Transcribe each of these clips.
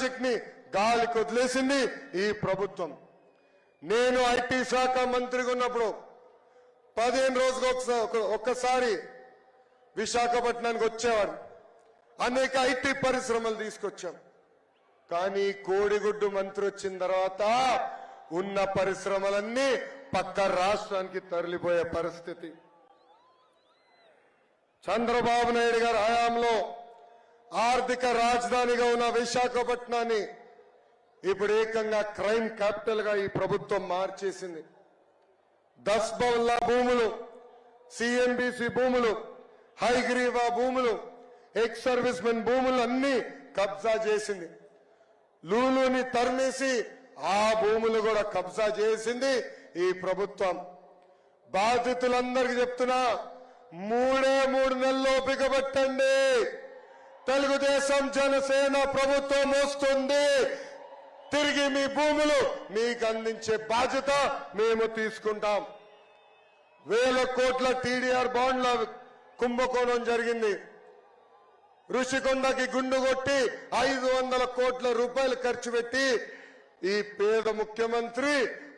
ప్రాజెక్ట్ని గాలికి వదిలేసింది ఈ ప్రభుత్వం. నేను ఐటీ శాఖ మంత్రిగా ఉన్నప్పుడు పదిహేను రోజులకు ఒక్కసారి విశాఖపట్నానికి వచ్చేవాడు అనేక ఐటీ పరిశ్రమలు తీసుకొచ్చాం. కానీ కోడిగుడ్డు మంత్రి వచ్చిన తర్వాత ఉన్న పరిశ్రమలన్నీ పక్క రాష్ట్రానికి తరలిపోయే పరిస్థితి. చంద్రబాబు నాయుడు గారి హయాంలో ఆర్థిక రాజధానిగా ఉన్న విశాఖపట్నాన్ని ఇప్పుడు ఏకంగా క్రైమ్ క్యాపిటల్గా ఈ ప్రభుత్వం మార్చేసింది. దస్ బౌల్లా భూములు సిఎంబిసి భూములు హైగ్రీవా భూములు ఎక్స్ సర్వీస్ మెన్ భూములు అన్ని కబ్జా చేసింది. లూలుని తరిమేసి ఆ భూములు కూడా కబ్జా చేసింది ఈ ప్రభుత్వం. బాధితులందరికీ చెప్తున్నా మూడే మూడు నెలలు ఓపిక పట్టండి తెలుగుదేశం జనసేన ప్రభుత్వం వస్తుంది. తిరిగి మీ భూములు మీకు అందించే బాధ్యత మేము తీసుకుంటాం. వేల కోట్ల టీడీఆర్ బాండ్ల కుంభకోణం జరిగింది. ఋషికొండకి గుండు కొట్టి ఐదు వందల కోట్ల రూపాయలు ఖర్చు పెట్టి ఈ పేద ముఖ్యమంత్రి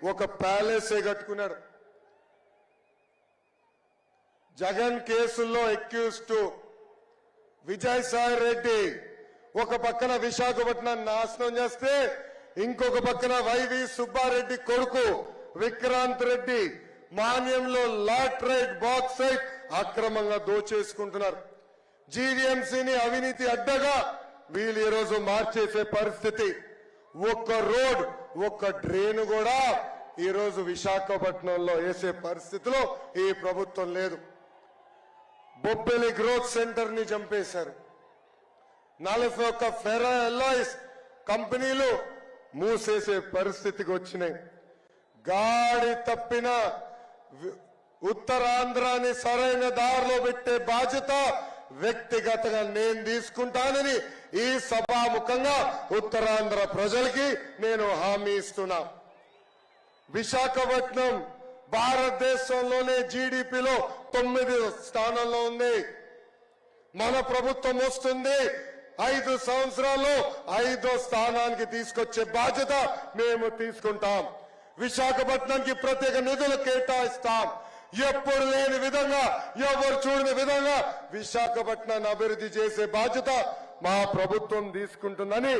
ఒక ప్యాలెసే కట్టుకున్నాడు. జగన్ కేసుల్లో ఎక్యూస్డ్ విజయసాయి రెడ్డి ఒక పక్కన విశాఖపట్నం నాశనం చేస్తే ఇంకొక పక్కన వైవి సుబ్బారెడ్డి కొడుకు విక్రాంత్ రెడ్డి మాన్యంలో లాట్రైట్ బాక్సైట్ అక్రమంగా దోచేసుకుంటున్నారు. జీవీఎంసీని అవినీతి అడ్డగా వీళ్ళు ఈరోజు మార్చేసే పరిస్థితి. ఒక్క రోడ్ ఒక్క డ్రైన్ కూడా ఈరోజు విశాఖపట్నంలో వేసే పరిస్థితిలో ఈ ప్రభుత్వం లేదు. బొబ్బెలి గ్రోత్ సెంటర్ని చంపేశారు. నలభై ఒక్క ఫెరా కంపెనీలు మూసేసే పరిస్థితికి వచ్చినాయి. గాడి తప్పిన ఉత్తరాంధ్రాన్ని ఉత్తరాంధ్రాని సరైన దారిలో పెట్టే బాధ్యత వ్యక్తిగతంగా నేను తీసుకుంటానని ఈ సభాముఖంగా ఉత్తరాంధ్ర ప్రజలకి నేను హామీ ఇస్తున్నా. విశాఖపట్నం భారతదేశంలోనే జీడిపిలో తొమ్మిది స్థానంలో ఉంది. మన ప్రభుత్వం వస్తుంది. ఐదు సంవత్సరాల్లో ఐదో స్థానానికి తీసుకొచ్చే బాధ్యత మేము తీసుకుంటాం. విశాఖపట్నంకి ప్రత్యేక నిధులు కేటాయిస్తాం. ఎప్పుడు లేని విధంగా ఎవరు చూడని విధంగా విశాఖపట్నాన్ని అభివృద్ధి చేసే బాధ్యత మా ప్రభుత్వం తీసుకుంటుందని